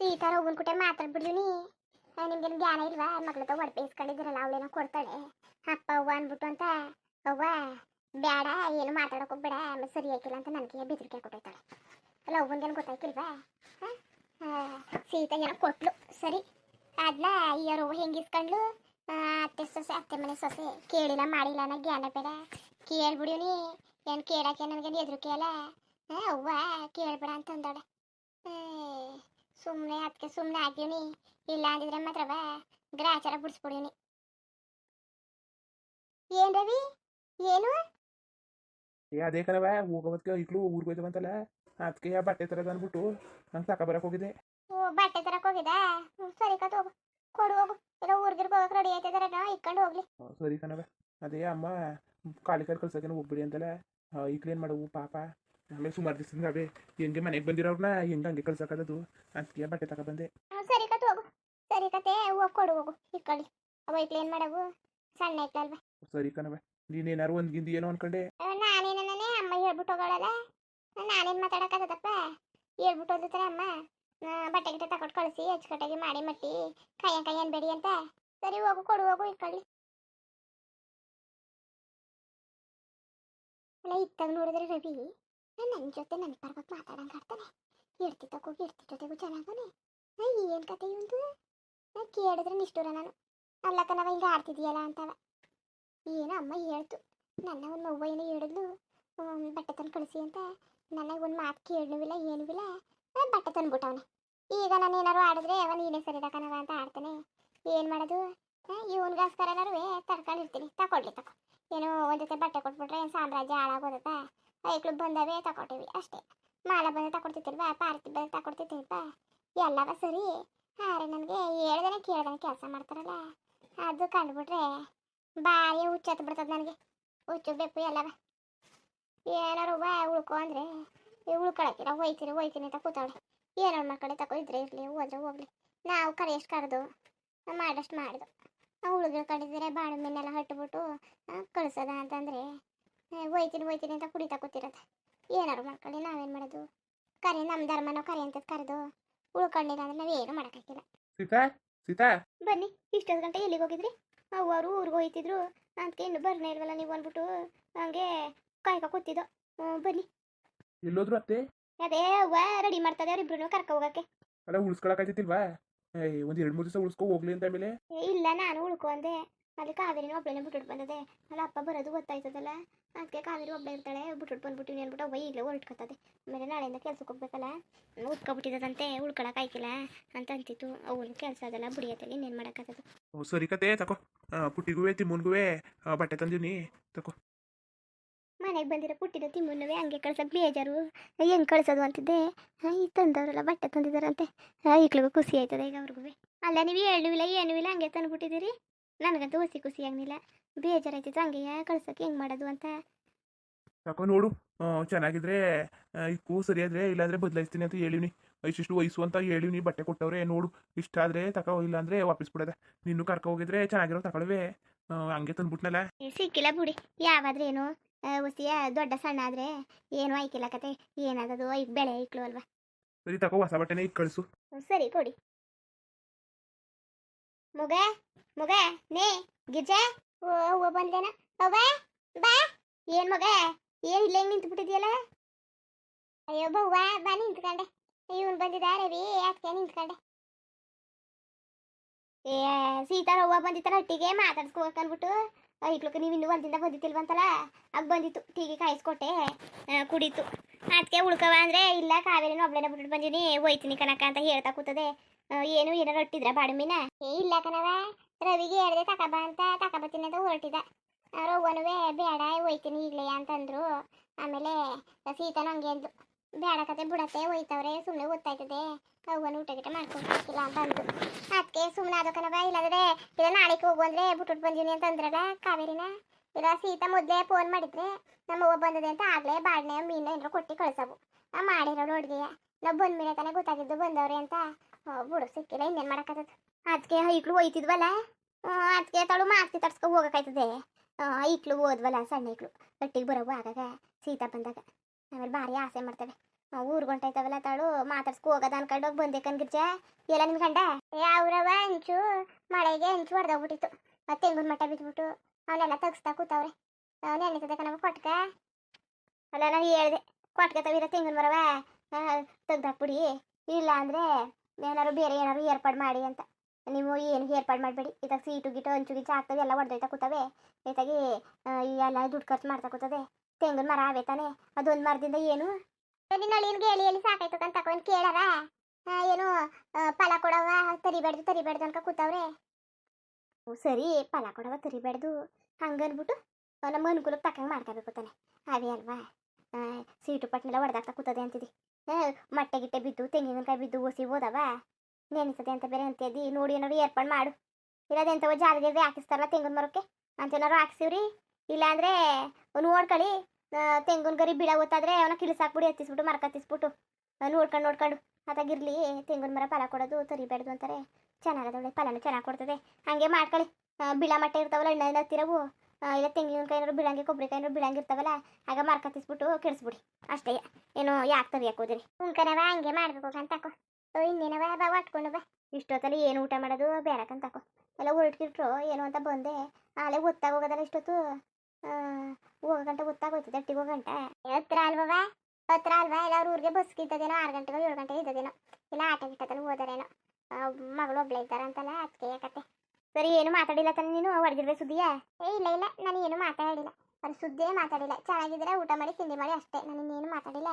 ಸೀತಾರ ಹೋಗನ್ ಕುಟೆ ಮಾತಾಡ್ಬಿಡ್ಲಿ ನಿಮ್ಗೇನು ಜ್ಞಾನ ಇಲ್ವಾ? ಮಗ್ಳದ ಒಡಪೆ ಇಸ್ಕೊಂಡಿದ್ರಲ್ಲ ಅವಳೇನೋ ಕೊಡ್ತಾಳೆ. ಅಪ್ಪ ಅವ್ವ ಅನ್ಬಿಟ್ಟು ಅಂತ. ಅವ್ವ ಬೇಡ ಏನು ಮಾತಾಡಕ್ ಹೋಗ್ಬೇಡ, ಆಮೇಲೆ ಸರಿ ಹಾಕಿಲ್ಲ ಅಂತ ನನಗೆ ಬೆದರಿಕೆ ಕೊಟ್ಟೈತಾಳೆ ಅಲ್ಲ ಅವ್ವನ್ಗೇನು ಗೊತ್ತಾಯ್ತಿಲ್ವಾ ಸೀತಾ ಏನೋ ಕೊಟ್ಲು. ಸರಿ. ಆದ್ಲ ಇಯರು ಹೆಂಗೆ ಇಸ್ಕೊಂಡ್ಲು? ಅತ್ತೆ ಸೊಸೆ, ಅತ್ತೆ ಮನೆ ಸೊಸೆ. ಕೇಳಿಲ್ಲ, ಮಾಡಿಲ್ಲ ಅನ್ನೋ ಜ್ಞಾನ ಬೇಡ. ಕೇಳ್ಬಿಡಿವ್ನಿ ಏನು ಕೇಳಕ್ಕೆ ನನಗೆ ಎದುರು ಕೇಳ ಅವ್ವ, ಕೇಳ್ಬೇಡ ಅಂತ ಅಂದಾಳೆ. ಸುಮ್ಮನೆ ಅದಕ್ಕೆ ಸುಮ್ಮನೆ ಆಗಿವ್ನಿ ಇಲ್ಲ ಅಂದಿದ್ರೆ ಮಾತ್ರವ ಗ್ರಾಚಾರ ಬಿಡಿಸ್ಬಿಡಿವ್ನಿ ಏನ್ ರವಿ? ಏನು? ಏ ಅದೇ ಕಣವ ಹೋಗೋದಕ್ಕೆ ಈಗಲೂ ಊರಿಗೆ ಹೋಯ್ತವಂತಲ್ಲ ಅದಕ್ಕೆ ಯಾ ಬಟ್ಟೆ ತರದು ಅಂದ್ಬಿಟ್ಟು ನಂಗೆ ತಕ ಬರಕ್ ಹೋಗಿದ್ದೆ. ಓ ಬಟ್ಟೆ ತರಕ್ ಹೋಗಿದ ಸರಿ ಕತ್ ಹೋಗು. ಕೊಡು ಹೋಗು. ಏನೋ ಊರ್ಗಿರ್ಗೆ ಹೋಗಕ್ ರೆಡಿ ಆಯ್ತಿದಾರ ಇಕ್ಕೊಂಡು ಹೋಗ್ಲಿ. ಸರಿ ಕಣವ ಅದೇ ಅಮ್ಮ ಕಾಲಿ ಕಾಲು ಕಳ್ಸಕ್ಕೆ ಹೋಗ್ಬಿಡಿ ಅಂತಲ್ಲ. ಈಗಲೇನು ಮಾಡವು ಪಾಪ. ಆಮೇಲೆ ಸುಮಾರು ದಿವಸದಿಂದ ಅವೇ ಹೆಂಗೆ ಮನೆಗೆ ಬಂದಿರೋರ್ನ ಹೆಂಗೆ ಹಂಗೆ ಕಳ್ಸೋಕ್ಕದು ಅದಕ್ಕೆ ಬಟ್ಟೆ ತಕ ಬಂದೆ. ಸರಿ ಕತೆ ಹೋಗು. ಸರಿ ಕತೆ ಹೋಗ್ ಕೊಡು ಹೋಗು ಇಕ್ಕೊಳ್ಳಿ ಅವ ಇಕ್ಲಿ ಏನ್ ಮಾಡವು? ಸಣ್ಣ ಐಕ್ಲಲ್ವಾ ಸರಿ ಕಣವ ನೀನೇನಾರು ಒಂದ್ಗಿಂದ ಏನೋ ಅನ್ಕೊಂಡೆ? ನಾನೇನೇ ಅಮ್ಮ ಹೇಳ್ಬಿಟ್ಟು ಹೋಗೋಳಲ್ಲ. ನಾನೇನ್ ಮಾತಾಡಕ್ಕಾಗದಪ್ಪ ಹೇಳ್ಬಿಟ್ಟು ಹೋಗ್ತಾರೆ ಅಮ್ಮ. ಬಟ್ಟೆ ಗಿಟ್ಟೆ ತಗೊಂಡು ಕಳಿಸಿ ಅಚ್ಚುಕಟ್ಟಾಗಿ ಮಾಡಿ ಮಟ್ಟಿ ಕೈಯ ಕೈ ಅನ್ಬೇಡಿ ಅಂತ. ಸರಿ ಹೋಗು ಕೊಡು ಹೋಗು ಇಕ್ಕಳ್ಳಿ ಅಲ್ಲ ಇತ್ತಾಗ ನೋಡಿದ್ರೆ ರವಿ. ನನ್ನ ಜೊತೆ ನನ್ನ ಪರವಾಗಿ ಮಾತಾಡಂಗೆ ಆಡ್ತಾನೆ ಇಡ್ತಿ ತಗೋಗಿ ಇಡ್ತಿ ಜೊತೆಗೂ ಚೆನ್ನಾಗವನೆ ಏನು ಕತೆ ಇವಂದು ನಾ ಕೇಳಿದ್ರೆ ನಿಷ್ಠೂರ ನಾನು? ಅಲ್ಲಕ್ಕ ನಾವು ಹಿಂಗೆ ಆಡ್ತಿದೀಯಲ್ಲ ಅಂತವ. ಏನೋ ಅಮ್ಮ ಹೇಳ್ತು. ನನ್ನ ಒಂದು ಏನೋ ಹೇಳಿದ್ಲು ಬಟ್ಟೆ ತಂದು ಕಳಿಸಿ ಅಂತ. ನನಗೆ ಒಂದು ಮಾತು ಕೇಳನುವಿಲ್ಲ ಏನೂ ಇಲ್ಲ ಬಟ್ಟೆ ತಂದ್ಬಿಟ್ಟವನೆ. ಈಗ ನಾನು ಏನಾರು ಆಡಿದ್ರೆ ಅವ ನೀನೇ ಸರಿದ ಕಣವ ಅಂತ ಆಡ್ತಾನೆ. ಏನು ಮಾಡೋದು? ಇವನ್ಗೋಸ್ಕರನಾರು ತರ್ಕೊಂಡಿರ್ತೀನಿ ತಗೊಳ್ಳಿ ತಗೋ ಏನೋ ಒಂದು ಜೊತೆ ಬಟ್ಟೆ ಕೊಟ್ಬಿಟ್ರೆ ಸಾಮ್ರಾಜ್ಯ ಹಾಳಾಗೋದತ್ತ. ಐಕ್ಳು ಬಂದವೇ ತಗೊಟ್ಟಿವಿ ಅಷ್ಟೇ. ಮಾಲ ಬಂದ ತಕೊಡ್ತಿತ್ತಿಲ್ವಾ ಪಾರ್ತಿ ಬಂದ ತಕೊಡ್ತಿತ್ತಿಲ್ವಾ ಎಲ್ಲವ ಸರಿ? ಹಾರೆ ನನಗೆ ಹೇಳ್ದನೆ ಕೇಳ್ದನೆ ಕೆಲಸ ಮಾಡ್ತಾರಲ್ಲ. ಅದು ಕಂಡುಬಿಟ್ರೆ ಬಾಯಿ ಹುಚ್ಚತ್ತು ಬಿಡ್ತದೆ ನನಗೆ. ಹುಚ್ಚು ಬೆಪ್ಪು ಎಲ್ಲವ. ಏನಾರು ಬಾ ಉಳ್ಕೊ ಈ ಉಳ್ಕೊಳಕ್ಕಿರ ಹೋಯ್ತೀನಿ ಹೋಯ್ತೀನಿ ಅಂತ ಕೂತಾಳೆ ಏನಾರು ಮಕ್ಕಳೇ ತಗೋ ಇದ್ರೆ ಇರಲಿ, ಹೋದ್ರೆ ಹೋಗ್ಲಿ. ನಾವು ಕರೆಯಷ್ಟು ಕರೆದು, ಮಾಡಷ್ಟು ಮಾಡಿದು ಉಳಿದ್ರು ಕಡಿದ್ರೆ ಬಾಳು ಮೀನೆಲ್ಲ ಹಟ್ಬಿಟ್ಟು ಕಳಿಸೋದ ಅಂತಂದ್ರೆ ಹೋಯ್ತೀನಿ ಹೋಯ್ತೀನಿ ಅಂತ ಕುಡಿತಾ ಕೂತಿರೋದು ಏನಾರು ಮಾಡ್ಕೊಳ್ಳಿ ನಾವೇನು ಮಾಡೋದು? ಕರೆ ನಮ್ಮ ಧರ್ಮ ನಾವು ಕರೆ ಅಂತ ಕರೆದು ಉಳ್ಕೊಂಡಿಲ್ಲ ಅಂದ್ರೆ ನಾವೇನು ಮಾಡೋಕ್ಕಾಗಿಲ್ಲ. ಸೀತಾ ಸೀತಾ. ಬನ್ನಿ ಇಷ್ಟೊಂದು ಗಂಟೆ ಎಲ್ಲಿಗೆ ಹೋಗಿದ್ರಿ? ಅವರು ಊರಿಗೆ ಹೋಯ್ತಿದ್ರು. ಅಂತ ಇನ್ನು ಬರ್ನೇ ಇಲ್ವಲ್ಲ ನೀವು ಅಂದ್ಬಿಟ್ಟು ಹಂಗೆ ಕಾಯ್ಕ ಕೂತಿದ್ದು. ಬನ್ನಿ. ಎಲ್ಲೋದ್ರು ಅತ್ತೆ? ಅದೇ ಅವ್ವ ರೆಡಿ ಮಾಡ್ತದೆ ಅವ್ರಿಬ್ರು ಕರ್ಕ ಹೋಗಕ್ಕೆ. ಅಲ್ಲ ಉಳಿಸ್ಕೊಳಕ್ ಆಯ್ತಿಲ್ವಾ ಒಂದ್ ಎರಡ್ ಮೂರು ದಿವಸ ಉಳಿಸ್ಕೊ ಹೋಗ್ಲಿ ಅಂತ ಮೇಲೆ ಇಲ್ಲ ನಾನು ಉಳ್ಕೊಂಡೆ ಅಂದೆ. ಅಲ್ಲಿ ಕಾವೇರಿನ ಒಬ್ಬಳನ್ನ ಬಿಟ್ಬಿಟ್ಟು ಬಂದದೆ. ಅಲ್ಲ ಅಪ್ಪ ಬರೋದು ಗೊತ್ತಾಯ್ತದಲ್ಲ? ಅದಕ್ಕೆ ಕಾವೇರಿ ಒಬ್ಬಳೆ ಇರ್ತಾಳೆ ಬಿಟ್ಬಿಟ್ಟು ಬಂದ್ಬಿಟ್ಟಿನಿ ಅಂದ್ಬಿಟ್ಟು ವೈ ಈಗಲೇ ಹೊರಟ್ಕೊತದೆ. ಆಮೇಲೆ ನಾಳೆಯಿಂದ ಕೆಲ್ಸಕ್ಕೆ ಹೋಗ್ಬೇಕಲ್ಲ? ಉತ್ಕೊಬಿಟ್ಟಿದಂತೆ ಉಳ್ಕೊಳಕ್ ಆಯ್ತಿಲ್ಲ ಅಂತ ಅಂತಿತ್ತು. ಅವನು ಕೆಲಸ ಅದಲ್ಲ ಬುಡಿಯತ್ತಲ್ಲಿ ಇನ್ನೇನು ಮಾಡೋಕ್ಕಾಗದು. ಓ, ಸರಿ ಕತೆ ತಕೋ. ಪುಟ್ಟಿಗೂ ತಿಮ್ಮನ್ಗೂ ಬಟ್ಟೆ ತಂದೀನಿ ತಕೋ. ಮನೆಗೆ ಬಂದಿರೋ ಪುಟ್ಟಿದ ತಿಮ್ಮನ್ನವೇ ಹಂಗೆ ಕಳ್ಸೋಕೆ ಬೇಜಾರು. ಹೆಂಗೆ ಕಳ್ಸೋದು ಅಂತಿದ್ದೆ? ಈ ತಂದವರೆಲ್ಲ ಬಟ್ಟೆ ತಂದಿದ್ದಾರಂತೆ ಈಗ್ಲಿಗೂ ಖುಷಿ ಆಯ್ತದೆ ಈಗ ಅವ್ರಿಗೂ ಅಲ್ಲ ನೀವು ಹೇಳುವಿಲ್ಲ ಇಲ್ಲ ಏನೂ ಇಲ್ಲ ಹಂಗೆ ತಂದ್ಬಿಟ್ಟಿದ್ದೀರಿ? ನನಗಂತೂ ಹುಸಿ ಖುಷಿ ಆಗಲಿಲ್ಲ. ಬೇಜಾರಾಯ್ತಿತ್ತು ಹಂಗೆ ಕಳ್ಸೋಕೆ ಹೆಂಗೆ ಮಾಡೋದು ಅಂತ. ತಕೋ ನೋಡು. ಚೆನ್ನಾಗಿದ್ರೆ ಕೂ ಇಕ್ಕೂ ಸರಿಯಾದ್ರೆ ಇಲ್ಲಾಂದ್ರೆ ಬದಲಾಯಿಸ್ತೀನಿ ಅಂತ ಹೇಳಿವ್ನಿ. ಇಷ್ಟಿಷ್ಟು ವಯಸ್ಸು ಅಂತ ಹೇಳಿವ್ನಿ ಬಟ್ಟೆ ಕೊಟ್ಟವ್ರೆ ನೋಡು. ಇಷ್ಟ ಆದ್ರೆ ತಕೋ ಇಲ್ಲಾಂದ್ರೆ ವಾಪಸ್ ಬಿಡೋದ. ನಿನ್ನೂ ಕರ್ಕೊ ಹೋಗಿದ್ರೆ ಚೆನ್ನಾಗಿರೋ ತಗೊಳ್ವೆ ಹಂಗೆ ತಂದ್ಬಿಟ್ನಲ್ಲ. ಸಿಕ್ಕಿಲ್ಲ ಬಿಡಿ. ಯಾವಾದ್ರೆ ಏನು ಹುಸಿಯ ದೊಡ್ಡ ಸಣ್ಣ ಆದರೆ ಏನು ಆಯ್ಕಿಲ್ಲ ಕತೆ. ಏನಾದದು ಈಗ ಬೆಳೆ ಇಕ್ಳು ಅಲ್ವಾ. ಸರಿ ತಕೋ ಹೊಸ ಬಟ್ಟೆನೇ ಇಕ್ಕಳಿಸು ಕಳಿಸು. ಸರಿ ಕೊಡಿ. ಮುಗ ಮುಗ, ನೀ, ಗಿರ್ಜಾ ಓ ಅವ್ವ ಬಂದೇನ? ಅವ್ವ, ಬಾ. ಏನ್ ಮಗ? ಏನ್ ಇಲ್ಲೇ ನಿಂತು ಬಿಟ್ಟಿದ್ಯಲ್ಲ ಅಯ್ಯೋ ಬವ್ವ ಬಾ, ನಿಂತ್ಕೊಂಡೆ. ಇವನ್ ಬಂದಿದ ರವಿ ಯಾಕೆ ನಿಂತ್ಕೊಂಡೆ. ಏ ಸೀತಾರವ್ವ ಬಂದಿತ್ತಲ್ಲ, ಒಟ್ಟಿಗೆ ಮಾತಾಡ್ಸ್ಕೋಬೇಕು ಅಂದ್ಬಿಟ್ಟು ಐಕ್ಳಕ್ಕೆ ನೀವು ಇನ್ನೂ ಒಂದಿಂದ ಬಂದಿತ್ತಿಲ್ವಂತಲ್ಲ ಅಗ್ ಬಂದಿತ್ತು, ಟೀಗೆ ಕಾಯಿಸ್ಕೊಟ್ಟೆ ಕುಡೀತು. ಅದಕ್ಕೆ ಉಳ್ಕವ ಅಂದ್ರೆ, ಇಲ್ಲ, ಕಾವೇರಿನ ಒಬ್ಳೆನ ಬಿಟ್ಬಿಟ್ಟು ಬಂದಿನಿ, ಹೋಯ್ತೀನಿ ಕನಕ ಅಂತ ಹೇಳ್ತಾ ಕೂತದೆ. ಏನು ಏನಾರು ಹೊಟ್ಟಿದ್ರ ಬಾಡುಮಿನ? ಏ, ಇಲ್ಲ ಕಣವ ರವಿಗೆ ಹೇಳ್ದೆ ತಕಬ ಅಂತ ತಕಬತ್ತೀನಿ ಅಂತ ಹೊರಟಿದ. ರವ್ವನುವೆ ಬೇಡ, ಹೋಯ್ತೀನಿ ಈಗಲೇ ಅಂತಂದ್ರು. ಆಮೇಲೆ ಸೀತಾನು ಹಂಗೆ ಅಂದ್ಲು. ಬೇಡ ಕತೆ, ಬಿಡತ್ತೆ, ಹೋಯ್ತವ್ರೆ ಸುಮ್ಮನೆ ಗೊತ್ತಾಯ್ತದೆ ಅವ್ವನು ಊಟ ಗಿಟ ಮಾಡ್ಕೊಳ್ಬೇಕಿಲ್ಲ ಅಂತ ಅಂದ್ರು ಅದಕ್ಕೆ ಸುಮ್ಮನೆ ಆದ ಕಣವ ಇಲ್ಲಾಂದ್ರೆ ಇಲ್ಲ ನಾಳೆಗೆ ಹೋಗು ಅಂದ್ರೆ ಬಿಟ್ಬಿಟ್ಟು ಬಂದೀನಿ ಅಂತ ಅಂದ್ರಲ್ಲ ಕಾವೇರಿನ? ಇಲ್ಲ, ಸೀತಾ ಮೊದಲೇ ಫೋನ್ ಮಾಡಿದ್ರೆ, ನಮ್ಮ ಅವ್ವ ಬಂದದೆ ಅಂತ ಆಗ್ಲೇ ಬಾಡ್ನೆ ಮೀನು ಏನಾರು ಕೊಟ್ಟು ಕಳ್ಸವು. ನಾ ಮಾಡಿರೋಳು ಅಡುಗೆಯ ನಾವು ಬಂದ ಮೇಲೆ ತಾನೇ ಗೊತ್ತಾಗಿದ್ದು ಬಂದವ್ರೆ ಅಂತ. ಬಿಡು, ಸಿಕ್ಕಿಲ್ಲ, ಇನ್ನೇನು ಮಾಡೋಕ್ಕಾಗದು ಅದಕ್ಕೆ ಐಕ್ಳು ಒಯ್ತಿದ್ವಲ್ಲ? ಅದಕ್ಕೆ ತಳು ಮಾರ್ತಿ ತಡ್ಸ್ಕೊ ಹೋಗಕ್ಕಾಯ್ತದೆ. ಈಕ್ಳು ಓದ್ವಲ್ಲ, ಸಣ್ಣ ಈಕ್ಳು. ಗಟ್ಟಿಗೆ ಬರೋವು ಆಗಾಗ, ಸೀತಾ ಬಂದಾಗ. ಆಮೇಲೆ ಭಾರಿ ಆಸೆ ಮಾಡ್ತವೆ. ಊರ್ ಹೊಂಟೈತವಲ್ಲ ತಾಳು, ಮಾತಾಡ್ಸ್ಕೊ ಹೋಗದ ಅನ್ಕೊಂಡು ಹೋಗಿ ಬಂದೆ ಕನ್ಗಿರ್ಜ ಎಲ್ಲ ನಿನ್ ಕಂಡ ಅವ್ರವ ಹೆಂಚು ಮಳೆಗೆ ಹೆಂಚು ಹೊಡೆದೋಗ್ಬಿಟ್ಟಿತ್ತು ಮತ್ತೆ ತೆಂಗಿನ ಮಠ ಬಿದ್ಬಿಟ್ಟು ಅವನ್ನೆಲ್ಲ ತಗ್ಸ್ತಾ ಕೂತವ್ರೆ. ಅವನು ಕಣವ ಕೊಟ್ಕ? ಅಲ್ಲ, ನಾನು ಹೇಳ್ದೆ, ಕೊಟ್ಕ ತವಿರ ತೆಂಗಿನ ಮರವ ತೆಗ್ದಾಕ್ಬಿಡಿ ಇಲ್ಲ ಅಂದ್ರೆ ಏನಾರು ಬೇರೆ ಏನಾರು ಏರ್ಪಾಡು ಮಾಡಿ ಅಂತ. ನೀವು ಏನು ಏರ್ಪಾಡು ಮಾಡಬೇಡಿ. ಇದಾಗ ಸೀಟು ಗೀಟು ಹಂಚು ಗಿಂಚು ಹಾಕ್ತದೆ ಎಲ್ಲ ಹೊಡೆದೈತಾ ಕೂತವೆ. ಇತ್ತಾಗಿ ಎಲ್ಲ ದುಡ್ಡು ಖರ್ಚು ಮಾಡ್ತಾ ಕೂತದೆ. ತೆಂಗಿನ ಮರ ಆಗೇ ತಾನೆ. ಅದೊಂದು ಮರದಿಂದ ಏನು? ನಳಿನ್ಗೆ ಎಲ್ಲಿ ಎಲ್ಲಿ ಸಾಕಾಯ್ತು ಅಂತ ತಕೊಂಡ್ ಕೇಳಾರ? ಏನು ಫಲ ಕೊಡವ ತರಿಬೇಡ್ದು ತರಿಬೇಡ್ದು ಅನ್ಕ ಕೂತವ್ರೆ. ಸರಿ, ಫಲ ಕೊಡವ ತರಿಬೇಡ್ದು. ಹಂಗನ್ಬಿಟ್ಟು ನಮ್ಮ ಅನುಕೂಲಕ್ಕೆ ತಕ್ಕಂಗೆ ಮಾಡ್ಕೋಬೇಕು ತಾನೆ. ಅದೇ ಅಲ್ವಾ? ಸೀಟು ಪಟ್ನೆಲ್ಲ ಒಡೆದಾಗ್ತಾ ಕೂತದೆ ಅಂತಿದ್ದಿ ಮೊಟ್ಟೆ ಗಿಟ್ಟೆ ಬಿದ್ದು, ತೆಂಗಿನಕಾಯಿ ಬಿದ್ದು ಓಸಿ ಹೋದವ? ಅಂತ ಬೇರೆ ಅಂತಿದ್ದಿ ನೋಡಿ ಏನಾರು ಏರ್ಪಾಡು ಮಾಡು. ಇರೋದೆಂತವ ಜಾಲಿಗೆ ಹಾಕಿಸ್ತಾರಲ್ಲ ತೆಂಗಿನ ಮರಕ್ಕೆ? ಅಂತೇನಾರು ಹಾಕ್ಸಿವ್ರಿ. ಇಲ್ಲಾಂದ್ರೆ ನೋಡ್ಕೊಳ್ಳಿ ತೆಂಗಿನ ಗರಿ ಬಿಡ ಗೊತ್ತಾದ್ರೆ ಅವನ ಕಿಳಿಸಾಕ್ಬಿಡಿ ಹತ್ತಿಸ್ಬಿಟ್ಟು ಮರಕ್ಕೆ ಹತ್ತಿಸ್ಬಿಟ್ಟು. ನೋಡ್ಕೊಂಡು ನೋಡ್ಕೊಂಡು. ಅದಾಗಿರ್ಲಿ ತೆಂಗಿನ ಮರ ಫಲ ಕೊಡೋದು, ತರಿಬೇಡ್ದು ಅಂತಾರೆ. ಚೆನ್ನಾಗದವಳೆ, ಫಲನೂ ಚೆನ್ನಾಗಿ ಕೊಡ್ತದೆ. ಹಂಗೆ ಮಾಡ್ಕೊಳ್ಳಿ ಬಿಳ ಮಟ್ಟ ಇರ್ತಾವಲ್ಲ ಎಣ್ಣೆ ಹತ್ತಿರವು. ಇಲ್ಲ ತೆಂಗಿನಕಾಯಿ ಏನಾರು ಬಿಳಂಗೆ ಕೊಬ್ಬರಿಕಾಯಿ ಏನಾರು ಬಿಳಂಗೆ ಇರ್ತಾವಲ್ಲ, ಆಗ ಮಾರ್ಕತ್ತಿಸ್ಬಿಟ್ಟು ಕೆಡಿಸ್ಬಿಡಿ. ಅಷ್ಟೇ, ಏನು ಯಾಕೆ ತರಿಯಕ್ಕೆ ಹೋದಿರಿ? ಉಣ್ಕನವ, ಹಂಗೆ ಮಾಡ್ಬೇಕು ಅಂತ ತಕೋ. ಇನ್ನೇನವ, ಬಾ, ಒಟ್ಕೊಂಡು ಬಾ. ಇಷ್ಟೊತ್ತಲ್ಲಿ ಏನು ಊಟ ಮಾಡೋದು ಬೇಡಕ್ಕಂತ ತಕೋ. ಎಲ್ಲ ಹೊರಟ್ಕಿಟ್ರು ಏನು ಅಂತ ಬಂದೆ. ಆಲೆ ಗೊತ್ತಾಗ ಹೋಗೋದಲ್ಲ ಇಷ್ಟೊತ್ತು? ಹೋಗೋ ಗಂಟೆ ಗೊತ್ತಾಗೋಯ್ತದೆ ಅಟ್ಟಿಗೆ ಗಂಟೆ. ಹತ್ರ ಅಲ್ವಾ ಹತ್ರ ಅಲ್ವಾ? ಎಲ್ಲ ಅವ್ರ ಊರಿಗೆ ಬಸ್ ಇದ್ದದೇನೋ, ಆರು ಗಂಟೆಗೆ, ಏಳು ಗಂಟೆಗೆ ಇದ್ದದೇನೋ. ಇಲ್ಲ ಆಟ ಗಿಟ್ಟದಲ್ಲಿ ಹೋದರೇನೋ. ಮಗಳು ಒಬ್ಳೆ ಇದ್ದಾರಂತಲ್ಲ ಅದಕ್ಕೆ ಯಾಕತ್ತೆ? ಸರಿ, ಏನು ಮಾತಾಡಿಲ್ಲ ತಾನೆ ನೀನು? ಹೊಡೆದಿರ್ಬೇಕು ಸುದ್ದಿಯಾ? ಏ, ಇಲ್ಲ ಇಲ್ಲ, ನಾನು ಏನು ಮಾತಾಡಿಲ್ಲ. ಬರೀ ಸುದ್ದಿಯೇ ಮಾತಾಡಿಲ್ಲ. ಚೆನ್ನಾಗಿದ್ರೆ ಊಟ ಮಾಡಿ, ತಿಂಡಿ ಮಾಡಿ ಅಷ್ಟೇ. ನಾನು ಇನ್ನೇನು ಮಾತಾಡಿಲ್ಲ.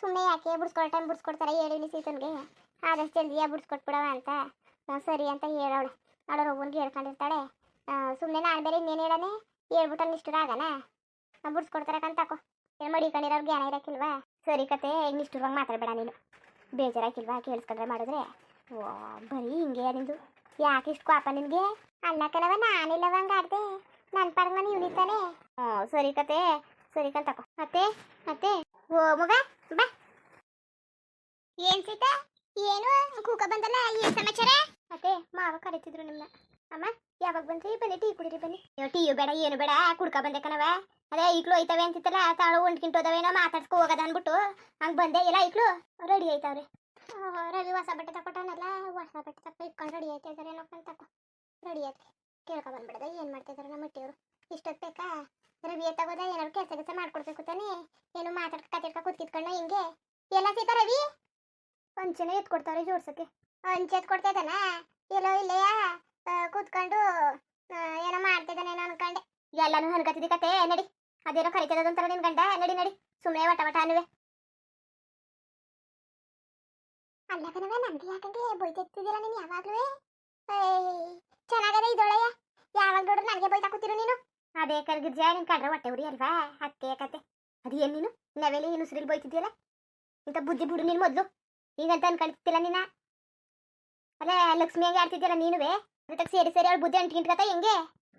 ಸುಮ್ಮನೆ ಯಾಕೆ ಬಿಡ್ಸ್ಕೊಳೋ ಟೈಮ್ ಬಿಡ್ಸ್ಕೊಡ್ತಾರೆ? ಹೇಳಿ ಸೀತನ್ಗೆ. ಆದಷ್ಟು ಜಲ್ದಿಯಾಗಿ ಬಿಡ್ಸ್ಕೊಟ್ಬಿಡವ ಅಂತ. ಸರಿ ಅಂತ ಹೇಳೋಳೆ ಅವಳು ಒಬ್ಬನಿಗೆ ಹೇಳ್ಕೊಂಡಿರ್ತಾಳೆ. ಸುಮ್ಮನೆ ನಾನು ಬೇರೆ ಇನ್ನೇನು ಹೇಳನೆ? ಹೇಳ್ಬಿಟ್ಟು ಇಷ್ಟು ಆಗನ? ಬಿಡ್ಸ್ಕೊಡ್ತಾರೆ ಕಂತಾಕೋ ಏನು ಮಡಿಕೊಂಡಿರೋರು ಜ್ಞಾನ ಇರಕ್ಕಿಲ್ವಾ ಸರಿ ಕತೆ, ಹೆಂಗೆ ಇಷ್ಟುರ್ವಂಗೆ ಮಾತಾಡಬೇಡ ನೀನು. ಬೇಜಾರಾಕಿಲ್ವಾ? ಕೇಳಿಸ್ಕೊಂಡ್ರೆ ಮಾಡಿದ್ರೆ? ಓ, ಬರೀ ಹಿಂಗೆ ನಿಂದು? ಯಾಕೆ ಇಷ್ಟು ಕೋಪ ನಿನಗೆ ಅಣ್ಣ ಕಣವ ನಾನಿಲ್ಲವಂಗ ಆಡ್ದೆ ನನ್ನ ಪಾರ್ಗ ನಾನು ಇವ್ನಿತಾನೆ ಹ್ಞೂ, ಸರಿ ಕತೆ. ಸರಿ ಕಂತಕೋ ಮತ್ತೆ? ಮತ್ತೆ? ಓ, ಮಗ, ಬಾ. ಏನ್ ಸೀತ? ಏನು? ಕೂಕ ಬಂದಲ್ಲ, ಏನ್ ಸಮಾಚಾರ? ಮತ್ತೆ, ಮಾವ ಕರೀತಿದ್ರು ನಿಮ್ಮನ್ನ ಅಮ್ಮ, ಯಾವಾಗ ಬಂದ್ರಿ? ಬನ್ನಿ, ಟೀ ಕುಡಿರಿ, ಬನ್ನಿ. ಅಯ್ಯೋ, ಟೀಯು ಬೇಡ, ಏನು ಬೇಡ. ಕುಡ್ಕ ಬಂದೆ ಕಣವ ಅದೇ ಈಗ್ಲೂ ಐತವೆ ಅಂತಿತ್ತಲ್ಲ, ತಾಳು ಒಂಟ್ಕಿಂಟು ಹೋದವೇನೋ ಮಾತಾಡ್ಸ್ಕೊ ಹೋಗದ ಅನ್ಬಿಟ್ಟು ಹಂಗೆ ಬಂದೆ ಇಲ್ಲ ಈಗ್ಲೂ ರೆಡಿ ಆಯ್ತಾವ್ರಿ. ರವಿ ಹೊಸ ಬಟ್ಟೆ ತಕೊಟ್ಟಾನಲ್ಲ ಹೊಸ ಬಟ್ಟೆ ತಕ್ಕ ಇಟ್ಕೊಂಡು ರೆಡಿ ಆಯ್ತಾ ಇದಾರೆ ತಕ ತಕೋ. ರೆಡಿ ಆಯ್ತು. ಕೇಳ್ಕೊ ಬಂದ್ಬಿಡದ, ಏನು ಮಾಡ್ತಾ ಇದಾರೆ ನಮ್ಮ ಅಟ್ಟಿಯವರು ಇಷ್ಟೊತ್ತು ಬೇಕಾ? ರವಿ ತಗೋದ? ಏನಾದ್ರು ಕೆಲಸ ಕೆಲಸ ಮಾಡ್ಕೊಡ್ಬೇಕು ತಾನೆ? ಏನು ಮಾತಾಡ್ಕ ಕತ್ತಿಡ್ಕ ಕೂತ್ಕಿತ್ಕೊಂಡ ಹಿಂಗೆ? ಎಲ್ಲ ಸೀತಾ ರವಿ? ಅಂಚೆನ ಎತ್ಕೊಡ್ತಾರೆ ಜೋಡ್ಸಕ್ಕೆ. ಅಂಚೆ ಎತ್ಕೊಡ್ತಾ ಇದ್ದಾನ? ಎಲ್ಲೋ ಇಲ್ಲಯ್ಯ ಕೂತ್ಕೊಂಡು ಏನೋ ಮಾಡ್ತಿದ್ದಾನೇನೋ ಅನ್ಕೊಂಡೆ. ಎಲ್ಲಾನು ಅನ್ಕತ್ತಿದ್ದಿ ಕತೆ, ನಡಿ. ಅದೇನೋ ಕರಿತದಂತಾರ ನಿನ್ ಗಂಡ, ನಡಿ ನಡಿ. ಸುಮ್ಮನೆ ವಟ ವಟ ಅಲ್ಲ ಕಣವ ನಮ್ಗೆ ಯಾಕಂದ್ರೆ ಬೈತಿರ್ತಿದ್ದೀರ ನೀನು ಯಾವಾಗ್ಲೂ ಚೆನ್ನಾಗದ ಇದೊಳೆಯ ಯಾವಾಗ ನೋಡ್ರು ನನಗೆ ಬೈತಾ ಕೂತಿರು ನೀನು? ಅದೇ ಕರ್ಗಿರ್ಜ ನಿನ್ ಕಂಡ್ರೆ ಹೊಟ್ಟೆ ಉರಿ ಅಲ್ವಾ? ಅತ್ತೆ ಕತೆ ಅದೇನ್ ನೀನು? ನವೆಲಿ ಇನುಸ್ರಿಲ್ ಬೈತಿದ್ದೀಯಲ್ಲ ಇಂಥ ಬುದ್ಧಿ ಬಿಡು ನೀನು ಮೊದಲು. ಈಗಂತ ಅನ್ಕೊಳ್ತಿಲ್ಲ ನೀನ? ಅಲ್ಲೇ ಲಕ್ಷ್ಮಿ ಹಂಗೆ ಆಡ್ತಿದ್ಯಲ್ಲ ನೀನುವೆ? ಅದಕ್ಕೆ ಸೇರಿ ಸೇರಿ ಅವ್ಳು ಬುದ್ಧಿ ಅಂಟ್ಕಿಂಟ್ಕತ ಹೆಂಗೆ?